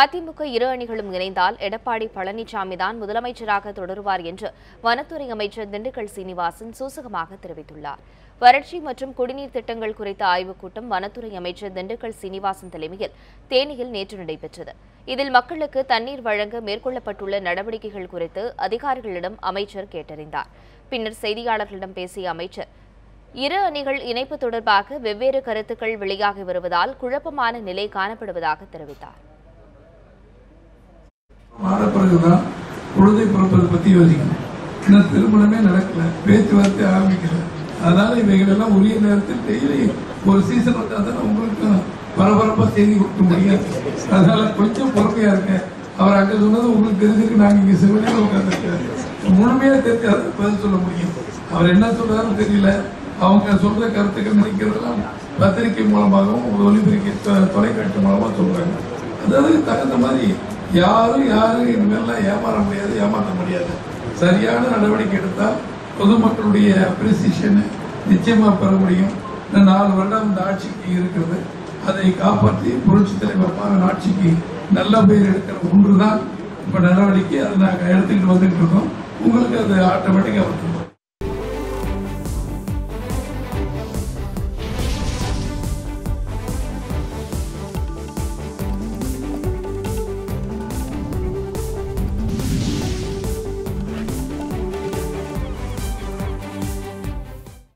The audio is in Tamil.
அதிமுக இரு அணிகளும் இணைந்தால் எடப்பாடி பழனிசாமி தான் முதலமைச்சராக தொடருவார் என்று வனத்துறை அமைச்சர் திண்டுக்கல் சீனிவாசன் சூசகமாக தெரிவித்துள்ளார். வறட்சி மற்றும் குடிநீர் திட்டங்கள் குறித்த ஆய்வுக் கூட்டம் வனத்துறை அமைச்சர் திண்டுக்கல் சீனிவாசன் தலைமையில் தேனியில் நேற்று நடைபெற்றது. இதில் மக்களுக்கு தண்ணீர் வழங்க மேற்கொள்ளப்பட்டுள்ள நடவடிக்கைகள் குறித்து அதிகாரிகளிடம் அமைச்சர் கேட்டறிந்தார். பின்னர் செய்தியாளர்களிடம் பேசிய அமைச்சர் இரு அணிகள் இணைப்பு தொடர்பாக வெவ்வேறு கருத்துக்கள் வெளியாகி வருவதால் குழப்பமான நிலை காணப்படுவதாக தெரிவித்தார். பிறகுதான் குழந்தை பிறப்பதை பத்தி யோசிக்கணும். ஆனால் திருமணமே நடக்கல. பேச்சுவார்த்தை ஆரம்பிக்கல. அதனால இவைகள் எல்லாம் உரிய நேரத்தில் டெய்லி ஒரு சீசன் வந்தா தான் உங்களுக்கு பரபரப்பா செய்தி கொடுக்க முடியாது அதனால கொஞ்சம் பொறுமையா இருக்க அவர் அங்க சொன்னது உங்களுக்கு தெரிஞ்சிருக்கு. நாங்க இங்க சிவனையில முழுமையாக முழுமையா தெரிஞ்சாத பதில் சொல்ல முடியும். அவர் என்ன சொல்றாருன்னு தெரியல. அவங்க சொல்ற கருத்துக்கள் நினைக்கிறதெல்லாம் பத்திரிகை மூலமாகவும் ஒலிபெருக்கி தொலைக்காட்சி மூலமா சொல்றாங்க. அதாவது தகுந்த மாதிரி யாரும் யாரும் இனிமேல்லாம் ஏமாற முடியாது ஏமாற்ற முடியாது. சரியான நடவடிக்கை எடுத்தால் பொதுமக்களுடைய அப்ரிசியேஷனை நிச்சயமாக பெற முடியும். இந்த நாலு வருடம் இந்த ஆட்சிக்கு இருக்கிறது. அதை காப்பாற்றி புரட்சி தலைவர் ஆட்சிக்கு நல்ல பெயர் எடுக்கிற ஒன்று தான் இப்போ நடவடிக்கை. அதை நாங்கள் எடுத்துக்கிட்டு வந்துட்டு இருக்கோம். உங்களுக்கு அது ஆட்டோமேட்டிக்காக வந்துடும்